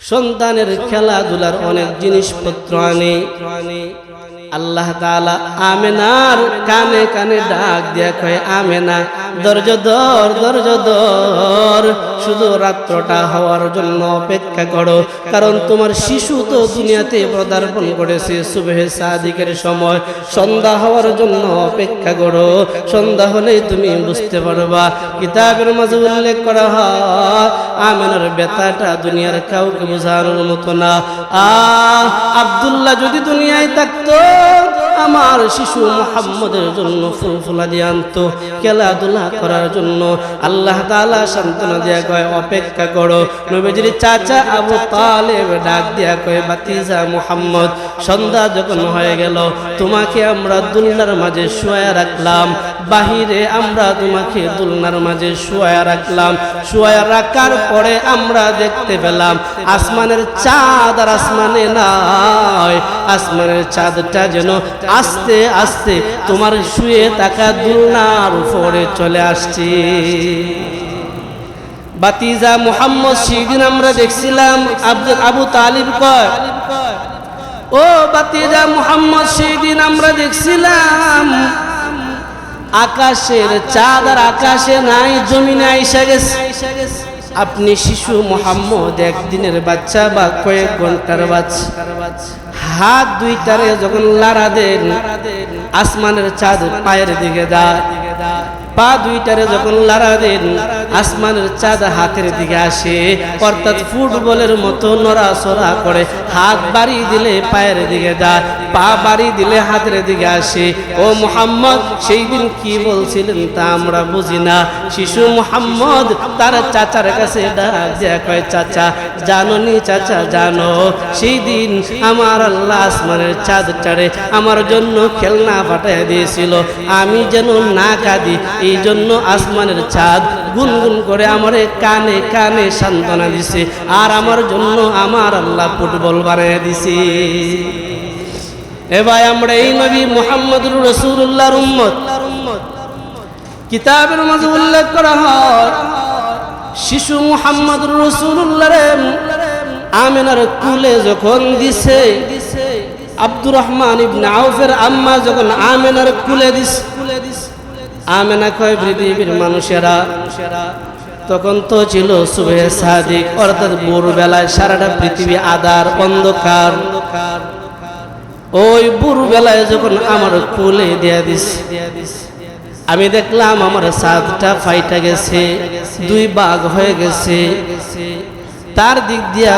সন্তানের খেলাধুলার অনেক জিনিসপত্র আনে। আল্লাহ তাআলা আমেনার কানে কানে ডাক কয়, আমেনা, দরজ দর দরজ দর শুধু রাত্রটা হওয়ার জন্য অপেক্ষা করো, কারণ তোমার শিশু তো দুনিয়াতে পদার্পণ করেছে সুবেহে সাদিকের সময়। সন্ধ্যা হওয়ার জন্য অপেক্ষা করো, সন্ধ্যা হলেই তুমি বুঝতে পারবা, কিতাবের মাঝে উল্লেখ করা হয়, আমেনার বেতাটা দুনিয়ার কাউকে বোঝানোর মতো না। আ আব্দুল্লাহ যদি দুনিয়ায় থাকতো, আমার শিশু মোহাম্মদের জন্য ফুল ফুলা দিয়ে আনতো, খেলাধুলা করার জন্য। আল্লাহ তাআলা সান্ত্বনা দিয়া অপেক্ষা করো। নবীজির চাচা আবু তালেব ডাক দিয়া কয়, বাতিজা মোহাম্মদ, সন্ধ্যা যখন হয়ে গেল, তোমাকে আমরা দুলনার মাঝে শুয়ে রাখলাম। বাহিরে আমরা তোমাকে দুলনার মাঝে শুয়ে রাখলাম। শুয়ে রাখার পরে আমরা দেখতে পেলাম, আসমানের চাঁদ আর আসমানে নাই। আসমানের চাঁদটা যেন আস্তে আস্তে তোমার শুয়ে থাকা দুলনার উপরে চলে আসছে। বাতিজা মুহাম্মদ সেদিন আমরা দেখছিলাম, আব্দুল আবু তালিব কয়, ও বাতিজা মুহাম্মদ সেদিন আমরা দেখছিলাম, আকাশের চাঁদ আর আকাশে নাই, জমিনে আইসা গেছে। আপনি শিশু মোহাম্মদ, একদিনের বাচ্চা বা কয়েক ঘণ্টার বাচ্চা। হাত দুইটারে যখন লাড়া দেন, আসমানের চাঁদ পায়ের দিকে দা পা দুইটারে যখন লাড়া দেন, আসমানের চাঁদ হাতের দিকে আসে। অর্থাৎ ফুটবলের মতো নড়াচড়া করে। হাত বাড়ি দিলে পায়ের দিকে যায় পা বাড়ি দিলে হাতের দিকে আসে। ও মোহাম্মদ, সেই দিন কি বলছিলেন তা আমরা বুঝি না। শিশু মোহাম্মদ, তার চাচার কাছে ডাক দেয়া কয়, চাচা, জানো নি চাচা, জানো, সেই দিন আমার আল্লাহ আসমানের চাঁদ চাড়ে আমার জন্য খেলনা পাঠিয়ে দিয়েছিল। আমি যেন না কাঁদি এই জন্য আসমানের চাঁদ গুনগুন করে আমারে কানে কানে সান্ত্বনা দিছে। আর আমার জন্য আমার আল্লাহ ফুটবল বানিয়ে দিছে। এবার আমরা এই নবী মোহাম্মদুর রসুল্লাহর উম্মত। কিতাবের মাঝে উল্লেখ করা হয়, শিশু মোহাম্মদুর রসুল্লাহ আমেনার কুলে যখন দিছে, আব্দুর রহমান ইবনে আউফের আম্মা যখন আমেনার কুলে দিস আমেনা কয় পৃথিবীর মানুষেরা, তখন তো ছিল শুভে সাদিক, অর্থাৎ ভোরবেলায় সারাটা পৃথিবী আদার অন্ধকার। ওই ভোরবেলায় যখন আমার কুলে দেয়া দিস আমি দেখলাম আমার সাতটা ফাইটা গেছে, দুই বাঘ হয়ে গেছে। তার দিক দিয়া